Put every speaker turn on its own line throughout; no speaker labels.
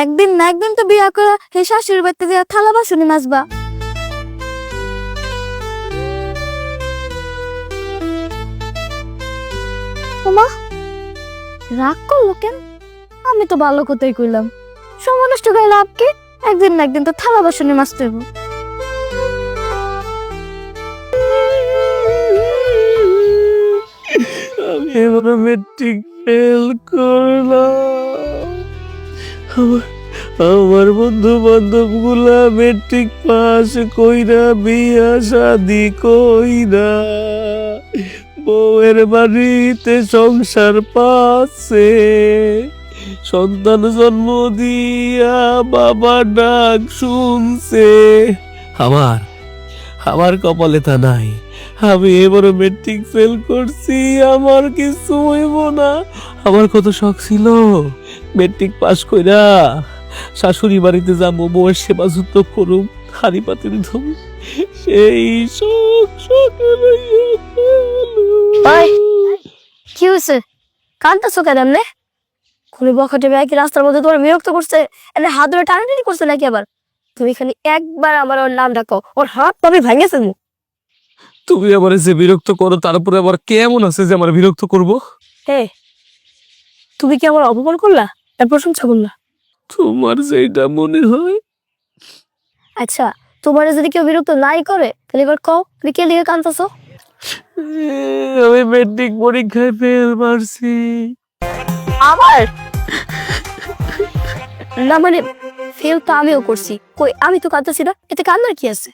একদিন না একদিন তো বিয়া করে সেই শাশুড়ি বাড়িতে দিয়ে থালা বাসনি মাজবা। ওমা, রাগ করল কেন? আমি তো ভালো কথাই কইলাম। সময় নষ্ট করে লাভ কি? একদিন না একদিন তো থালা বাসনি মাজতে হইব।
আমি এবারে মেট্রিক ফেল করলাম। আমার আমার বন্ধু বান্ধবগুলা মেট্রিক পাস কইরা বিয়া শাদি কইরা বউয়ের বাড়িতে সংসার পাচ্ছে। সন্তান জন্ম দিয়া বাবা ডাক শুনছে। আমার আমার কপালে তা নাই। আমি এবারও মেট্রিক ফেল করছি, আমার কিছু হইব না। আমার কত শখ ছিল। মেট্রিক পাস কইরা শাশুড়ি বাড়িতে যাব বউয়ের সেবা যুদ্ধ করুম হাড়ি পাতিল ধুম সেই
ভাই। কি হয়েছে কান্তাছো কেন এমনে? খুলি বখাটে ব্যাগে রাস্তার মধ্যে তোমার বিরক্ত করছে? এনে হাত ধরে টানাটানি করছে নাকি আবার? তুমি খালি একবার আমার ওর নাম ডাকো ওর হাত তবে ভেঙেছে
তুমি আমার যে বিরক্ত করো তারপরে আবার কেমন আছে যে আমার বিরক্ত করব?
হে তুমি কি আমার অপমান করলা? তার প্রশংসা করলা।
তোমার যেটা মনে হয়।
আচ্ছা তোমার যদি কেউ বিরক্ত নাই করে তাহলে এবার কও তুমি কে লিখে কান্তাছো
আমি মেট্রিক পরীক্ষায় ফেল মারছি।
আবার না মানে ফেল তো আমিও করছি। কই আমি তো কাঁদতেছি না? এতে কান্নার কি আছে?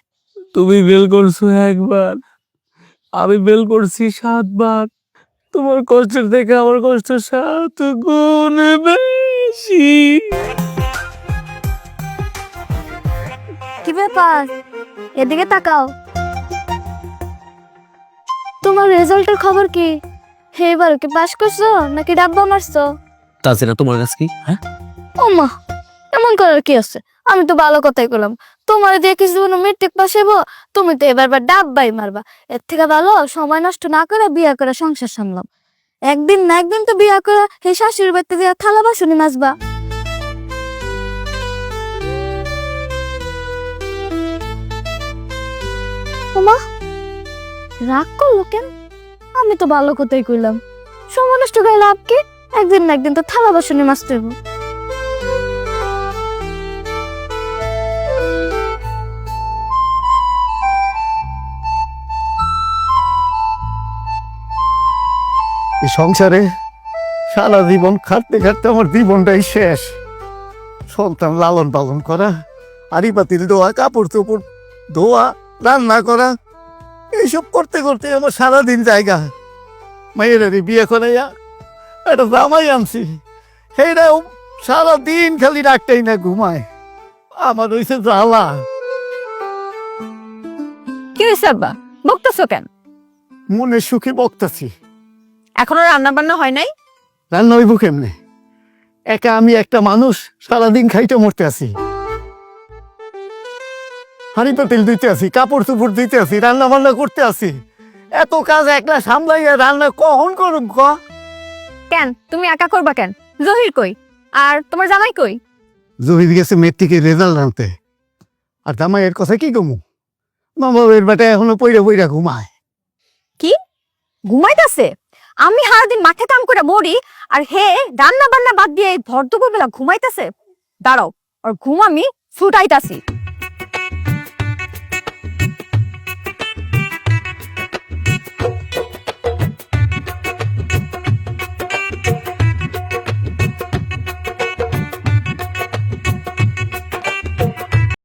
তুমি বেল করছ একবার। আমি বেল করছি সাতবার। তোমার কষ্টের থেকে আমার কষ্ট সাত গুণ বেশি।
কি ব্যাপার? এদিকে তাকাও। তোমার রেজাল্টের খবর কি? হে এবার কি পাস করছ নাকি ডাব্বা মারছো?
তাছাড়া তোমার কাছে কি? হ্যাঁ?
ও মা এমন করার কি আছে? আমি তো ভালো কথাই করলাম। তোমার দিয়ে কিছু মেট্রিক পাস হইব? তুমি তো এবার বার ডাব্বাই মারবা। এর থেকে ভালো সময় নষ্ট না করে বিয়া করে সংসার সামলাম একদিন না একদিন তো বিয়া করে হে শাশুড়ি বাড়িতে দিয়া থালা বাসনে নাচবা ওমা, রাগ করল কেন? আমি তো ভালো কথাই কইলাম। সময় নষ্ট করে লাভ কি? একদিন না একদিন তো থালা বাসনে মাজতে হইব।
এই সংসারে সারা জীবন খাটতে খাটতে আমার জীবনটাই শেষ। সন্তান লালন পালন করা আড়ি পাতিল ধোয়া কাপড় চোপড় ধোয়া রান্না করা এইসব করতে করতে আমার সারাদিন জায়গা। মেয়েরারি বিয়ে করাইয়া একটা জামাই আনছি। সেইটাও সারাদিন খালি ডাকটাই না ঘুমায়। আমার হইছে জ্বালা।
কি হয়েছে আব্বা? বকতেছো কেন?
মনে সুখে বকতাছি।
এখনও রান্না বান্না হয় নাই?
রান্না হইব কেমনে? একা আমি একটা মানুষ সারাদিন খাইতে মরতে আছি। হাড়ি তেল দিতে আছি কাপড় চুপড় দিতে আছি রান্না বান্না করতে আছি। এত কাজ একলা সামলাইয়া রান্না কখন করুম ক?
কেন? তুমি একা করবা কেন? জহির কই? আর তোমার জামাই কই?
জহির গেছে মেট্রিকে রেজাল্ট আনতে। আর দামা এর কথা কি কমু? মামা এর বেটা এখনও পইরা পইরা ঘুমায়। কি?
ঘুমাইতাছে? আমি সারাদিন মাঠে কাম করে মরি আর হে রান্না বান্না বাদ দিয়ে ভর দুপুর বেলা ঘুমাইতেছে। দাঁড়াও, আর ঘুম আমি ছুটাইতাছি